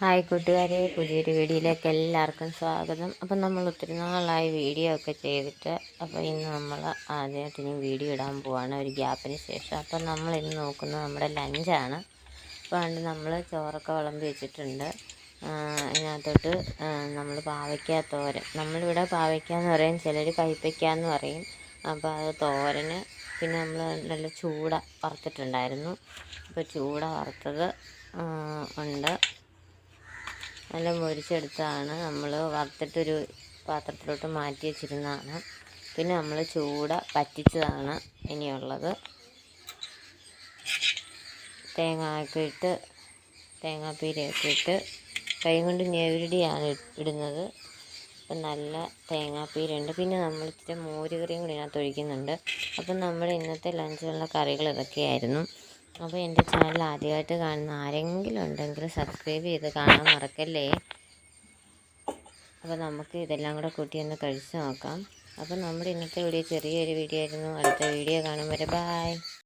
Hi കൂട്ടുകാരെ പുതിയൊരു വീഡിയോയിലേക്ക് എല്ലാവർക്കും സ്വാഗതം. അപ്പം നമ്മൾ ഒത്തിരി നാളായി വീഡിയോ ഒക്കെ ചെയ്തിട്ട് അപ്പോൾ ഇന്ന് നമ്മൾ ആദ്യമായിട്ട് ഇനി വീഡിയോ ഇടാൻ പോവാണ് ഒരു ഗ്യാപ്പിന് ശേഷം. അപ്പം നമ്മൾ ഇന്ന് നോക്കുന്നത് നമ്മുടെ ലഞ്ചാണ്. അപ്പോൾ അതുകൊണ്ട് നമ്മൾ ചോറൊക്കെ വിളമ്പി വെച്ചിട്ടുണ്ട്. അതിനകത്തോട്ട് നമ്മൾ പാവയ്ക്ക തോരൻ. നമ്മളിവിടെ പാവയ്ക്ക എന്ന് പറയും ചിലർ കൈപ്പയ്ക്ക എന്ന് പറയും. അപ്പോൾ അത് തോരന് പിന്നെ നമ്മൾ നല്ല ചൂട വറുത്തിട്ടുണ്ടായിരുന്നു. അപ്പോൾ ചൂട വറുത്തത് ഉണ്ട്. നല്ല മുരിച്ചെടുത്താണ്. നമ്മൾ വറുത്തിട്ടൊരു പാത്രത്തിലോട്ട് മാറ്റി വെച്ചിരുന്നതാണ്. പിന്നെ നമ്മൾ ചൂട പറ്റിച്ചതാണ് ഇനിയുള്ളത്. തേങ്ങയൊക്കെ ഇട്ട് തേങ്ങാപ്പീരയൊക്കെ കൈ കൊണ്ട് ഞെവിടിയാണ് ഇടുന്നത്. അപ്പം നല്ല തേങ്ങാപ്പീരുണ്ട് പിന്നെ നമ്മൾ ഇച്ചിരി മോരുകറിയും കൂടി ഇതിനകത്ത് ഒഴിക്കുന്നുണ്ട്. അപ്പം നമ്മുടെ ഇന്നത്തെ ലഞ്ചിനുള്ള കറികൾ ഇതൊക്കെയായിരുന്നു. അപ്പോൾ എന്റെ ചാനൽ ആദ്യമായിട്ട് കാണുന്ന ആരെങ്കിലും ഉണ്ടെങ്കിൽ സബ്സ്ക്രൈബ് ചെയ്ത് കാണാൻ മറക്കല്ലേ? അപ്പോൾ നമുക്ക് ഇതെല്ലാം കൂടെ കൂട്ടി ഒന്ന് കഴിച്ച് നോക്കാം. അപ്പോൾ നമ്മുടെ ഇന്നത്തെ വീഡിയോ ചെറിയൊരു വീഡിയോ ആയിരുന്നു. അടുത്ത വീഡിയോ കാണും വരെ. ബായ്